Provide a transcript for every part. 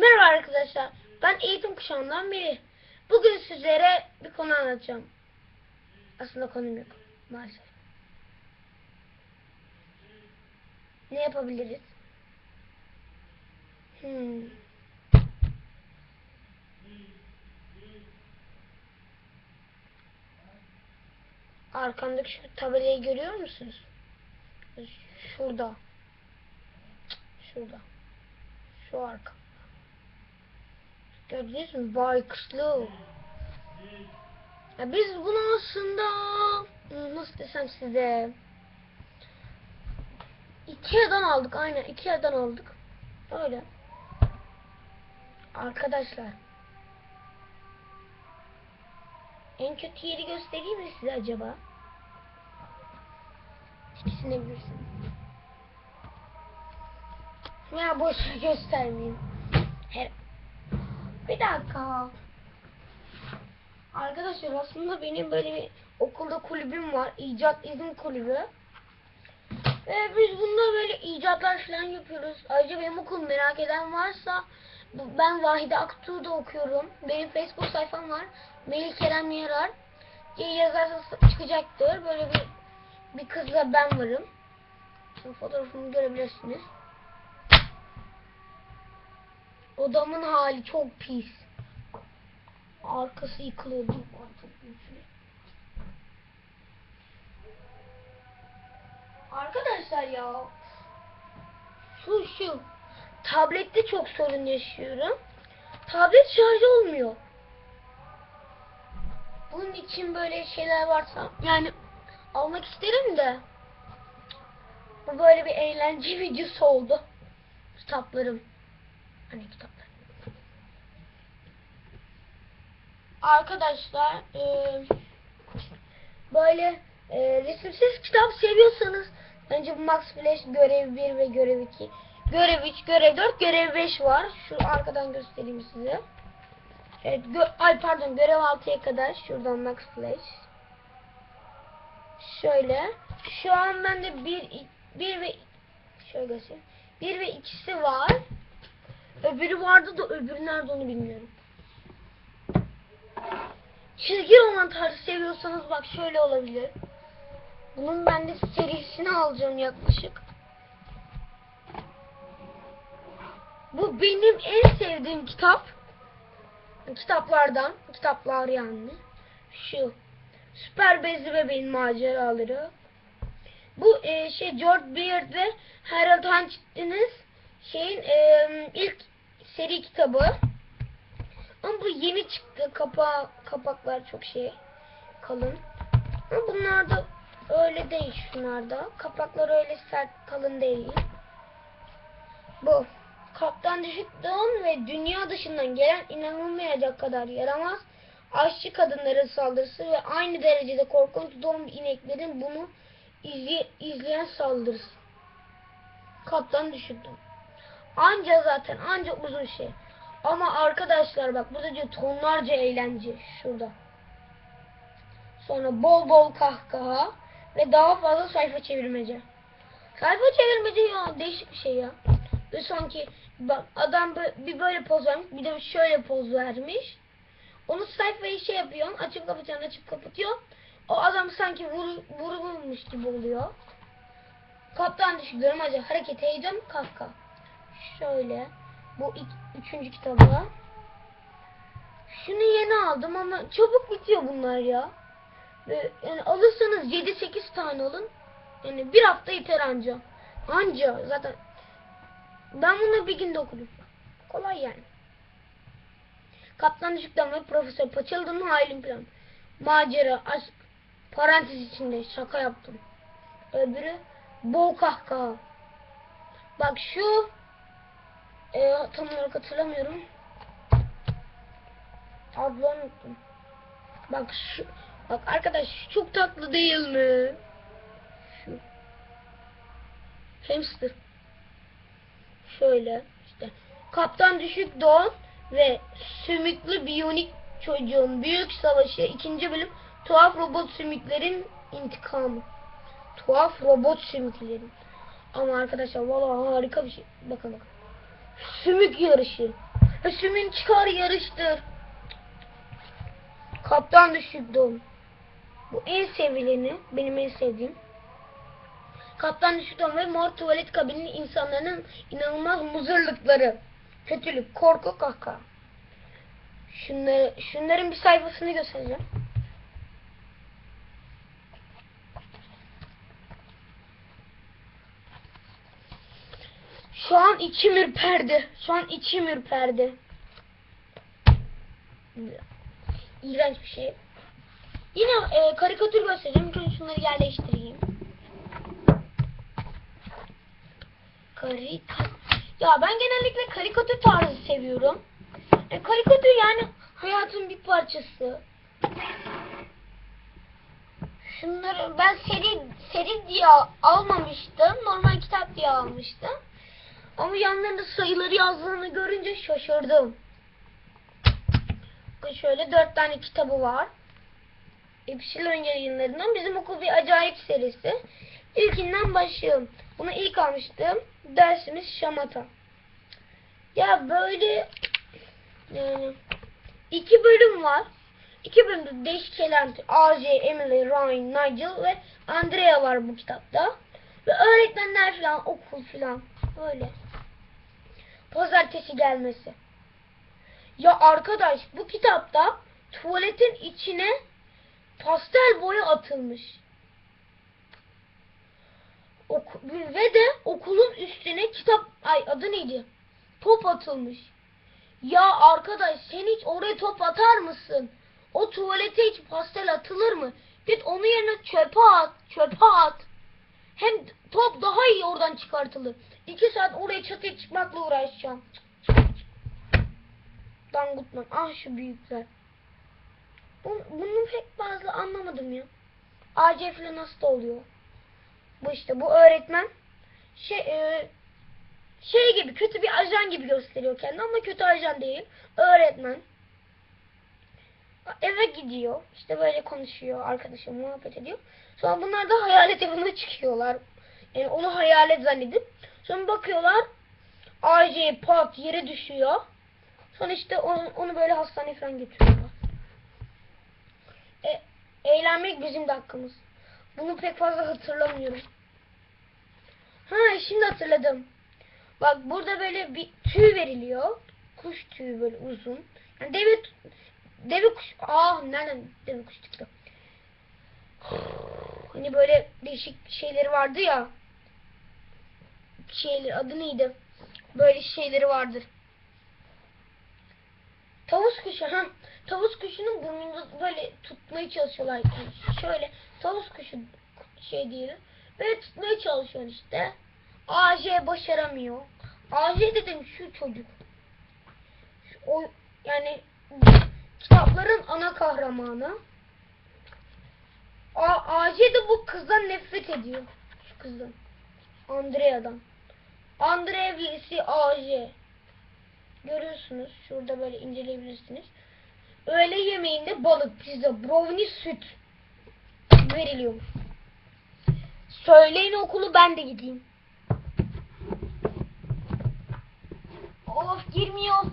Merhaba arkadaşlar. Ben eğitim kuşağından biri. Bugün sizlere bir konu anlatacağım. Aslında konum yok. Maalesef. Ne yapabiliriz? Hmm. Arkamdaki şu tabelayı görüyor musunuz? Şurada. Şurada. Şu arka. Mü? Vay kıslı. Ya biz bunu aslında nasıl desem size Ikea'dan aldık aynen Ikea'dan aldık. Öyle. Arkadaşlar en kötü yeri göstereyim mi size acaba? İkisini bilirsin. Ya boş göstermeyeyim. Her bir dakika. Arkadaşlar aslında benim böyle bir okulda kulübüm var. İcat izin kulübü. Ve biz bunda böyle icatlar falan yapıyoruz. Ayrıca benim okul merak eden varsa ben Vahide Aktuğ'da okuyorum. Benim Facebook sayfam var. Melih Kerem Yarar yazarsa çıkacaktır. Böyle bir bir kızla ben varım. Fotoğrafımı görebilirsiniz. Odamın hali çok pis. Arkası yıkılıyor. Dur, ay çok güçlü. Arkadaşlar ya. Şu şu. Tablette çok sorun yaşıyorum. Tablet şarj olmuyor. Bunun için böyle şeyler varsa yani almak isterim de bu böyle bir eğlence videosu oldu. Kitaplarım. Hani kitaplar. Arkadaşlar eee, böyle eee, resimsiz kitap seviyorsanız önce bu Max Flash görev 1 ve görev 2 görev 3, görev 4, görev 5 var. Şu arkadan göstereyim size. Evet, gö- ay pardon görev 6'ya kadar şuradan Max Flash. Şöyle. Şu an bende 1 1 ve şöyle göstereyim. 1 ve ikisi var. Öbürü vardı da öbürü nerede onu bilmiyorum. Çizgi roman tarzı seviyorsanız bak şöyle olabilir. Bunun ben de serisini alacağım yaklaşık. Bu benim en sevdiğim kitap. Kitaplardan. Kitaplar yani. Şu. Süper Bezli Bebeğin Maceraları. Bu e, şey George Beard ve Harold Huntington'ın şeyin e, ilk seri kitabı. Ama bu yeni çıktı. Kapa kapaklar çok şey kalın. Ama bunlar da öyle değil şunlarda. Kapaklar öyle sert kalın değil. Bu Kaptan Düşük Dağın ve dünya dışından gelen inanılmayacak kadar yaramaz aşçı kadınların saldırısı ve aynı derecede korkunç dombi ineklerin bunu izle, izleyen saldırısı. Kaptan Düşük Dağ. Anca zaten anca uzun şey. Ama arkadaşlar bak burada diyor tonlarca eğlence şurada. Sonra bol bol kahkaha ve daha fazla sayfa çevirmece. Sayfa çevirmece ya değişik bir şey ya. Ve sanki bak adam bir böyle poz vermiş bir de şöyle poz vermiş. Onu sayfayı şey yapıyor açıp kapatıyor açıp kapatıyor. O adam sanki vuru, vurulmuş gibi oluyor. Kaptan düşüklerim acı hareket heyecan kahkaha. Şöyle bu ilk, üçüncü kitabı. Şunu yeni aldım ama çabuk bitiyor bunlar ya. Ve yani alırsanız 7-8 tane alın. Yani bir hafta yeter anca. Anca zaten ben bunu bir günde okudum. Kolay yani. Kaptan Düşük'ten ve Profesör Paçalı'nın haylin plan. Macera, aşk, parantez içinde şaka yaptım. Öbürü bol kahkaha. Bak şu e, tam olarak hatırlamıyorum. Adlarını unuttum. Bak şu bak arkadaş çok tatlı değil mi? Şu hamster. Şöyle işte Kaptan Düşük Don ve Sümüklü Biyonik Çocuğun Büyük Savaşı ikinci bölüm Tuhaf Robot Sümüklerin intikamı. Tuhaf Robot Sümüklerin. Ama arkadaşlar vallahi harika bir şey. Bakın bakın. Sümük yarışı. Ösümün çıkar yarıştır. Kaptan düşürdüm. Bu en sevileni, benim en sevdiğim. Kaptan düşürdüm ve mor tuvalet kabininin insanların inanılmaz muzırlıkları. Kötülük, korku, kahkaha. Şunları, şunların bir sayfasını göstereceğim. Şu an içim ürperdi. Şu an içim ürperdi. İğrenç bir şey. Yine e, karikatür göstereceğim. Çünkü şunları yerleştireyim. Karikatür. Ya ben genellikle karikatür tarzı seviyorum. E, karikatür yani hayatın bir parçası. Şunları ben seri seri diye almamıştım. Normal kitap diye almıştım. Ama yanlarında sayıları yazdığını görünce şaşırdım. Bakın şöyle dört tane kitabı var. Epsilon yayınlarından bizim okul bir acayip serisi. İlkinden başlayalım. Bunu ilk almıştım. Dersimiz şamata. Ya böyle yani iki bölüm var. İki bölümde değişik şeyler. AJ, Emily, Ryan, Nigel ve Andrea var bu kitapta. Ve öğretmenler falan, okul falan. Böyle. Pazartesi gelmesi. Ya arkadaş bu kitapta tuvaletin içine pastel boya atılmış. Oku- ve de okulun üstüne kitap ay adı neydi? Top atılmış. Ya arkadaş sen hiç oraya top atar mısın? O tuvalete hiç pastel atılır mı? Git onun yerine çöpe at, çöpe at. Hem top daha iyi oradan çıkartılır. İki saat oraya çatıya çıkmakla uğraşacağım. Dangutman. Ah şu büyükler. Bu, bunu pek fazla anlamadım ya. AC falan nasıl oluyor? Bu işte bu öğretmen şey e, şey gibi kötü bir ajan gibi gösteriyor kendini ama kötü ajan değil. Öğretmen. Eve gidiyor. İşte böyle konuşuyor. Arkadaşım muhabbet ediyor. Sonra bunlar da hayalet evine çıkıyorlar. Yani onu hayalet zannedip. Sonra bakıyorlar. AC pat yere düşüyor. Sonra işte onu, onu böyle hastaneye falan götürüyorlar. E, eğlenmek bizim de hakkımız. Bunu pek fazla hatırlamıyorum. Ha şimdi hatırladım. Bak burada böyle bir tüy veriliyor. Kuş tüyü böyle uzun. Yani deve deve kuş. Aa nereden deve kuş çıktı? Hani böyle değişik şeyleri vardı ya. Şeyler adı neydi? Böyle şeyleri vardır. Tavus kuşu ha. Tavus kuşunun burnunu böyle tutmaya çalışıyorlar. Yani şöyle tavus kuşu şey diyelim. Böyle tutmaya çalışıyor işte. AJ başaramıyor. AJ dedim şu çocuk. O yani kitapların ana kahramanı. A, AJ de bu kızdan nefret ediyor. Şu kızdan. Andrea'dan. Andrea vs AJ. Görüyorsunuz. Şurada böyle inceleyebilirsiniz. Öğle yemeğinde balık, pizza, brownie, süt veriliyormuş. Söyleyin okulu ben de gideyim. Of girmiyor.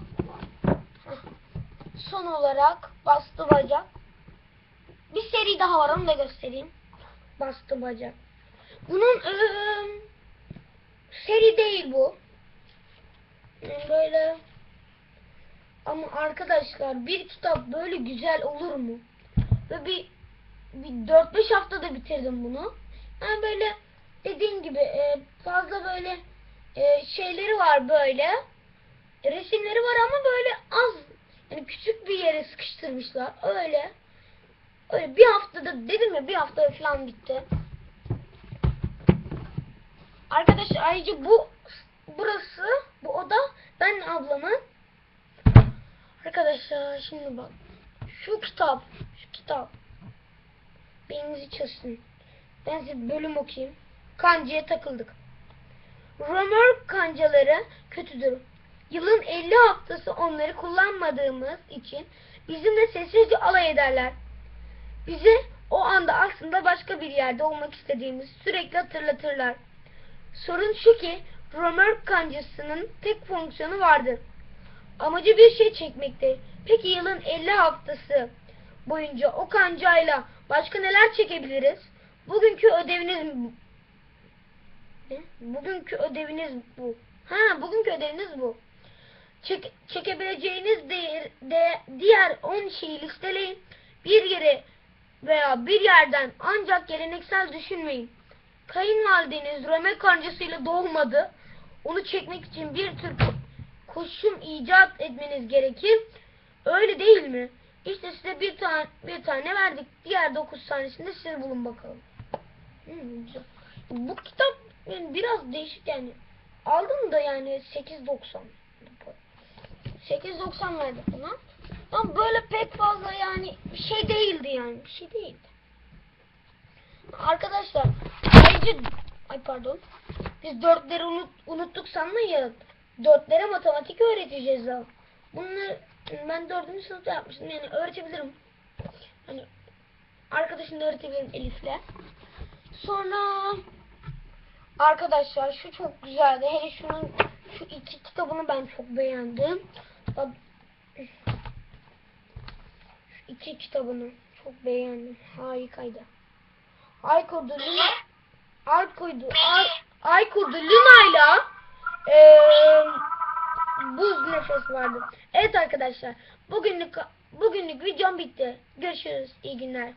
Son olarak bastı bacak. Bir seri daha var onu da göstereyim. Bastı bacak. Bunun eee, seri değil bu. Yani böyle ama arkadaşlar bir kitap böyle güzel olur mu? Ve bir bir 4-5 haftada bitirdim bunu. Yani böyle dediğim gibi e, fazla böyle e, şeyleri var böyle. Resimleri var ama böyle az yani küçük bir yere sıkıştırmışlar. Öyle. Öyle bir haftada dedim ya bir hafta falan bitti. Arkadaşlar ayrıca bu burası bu oda ben ablamın Arkadaşlar şimdi bak. Şu kitap, şu kitap. Beyninizi çalışsın. Ben size bölüm okuyayım. Kancaya takıldık. Römork kancaları kötüdür. Yılın 50 haftası onları kullanmadığımız için bizimle sessizce alay ederler. Bize o anda aslında başka bir yerde olmak istediğimizi sürekli hatırlatırlar. Sorun şu ki römork kancasının tek fonksiyonu vardır. amacı bir şey çekmekte. Peki yılın 50 haftası boyunca o kancayla başka neler çekebiliriz? Bugünkü ödeviniz ne? Bugünkü ödeviniz bu. Ha, bugünkü ödeviniz bu. Çek, çekebileceğiniz değer, de, diğer 10 şeyi listeleyin. Bir yere veya bir yerden ancak geleneksel düşünmeyin. Kayınvalideniz röme kancasıyla doğmadı. Onu çekmek için bir tür ko- koşum icat etmeniz gerekir. Öyle değil mi? İşte size bir tane bir tane verdik. Diğer 9 tanesini de siz bulun bakalım. Hmm. Bu kitap yani biraz değişik yani. Aldım da yani 8.90. 8.90 verdik buna. Ama böyle pek fazla yani bir şey değildi yani. Bir şey değildi. Arkadaşlar ayrıca ay pardon. Biz dörtleri unut, unuttuk sanmayın. Dörtlere matematik öğreteceğiz daha. Bunları ben dördüncü sınıfta yapmıştım. Yani öğretebilirim. Hani arkadaşım da öğretebilirim Elif'le. Sonra arkadaşlar şu çok güzeldi. Hele şunun şu iki kitabını ben çok beğendim. Şu iki kitabını çok beğendim. Harikaydı. Aykurdu Luna Aykurdu Ay, Aykurdu Luna'yla eee buz nefes vardı. Evet arkadaşlar bugünlük bugünlük videom bitti. Görüşürüz. İyi günler.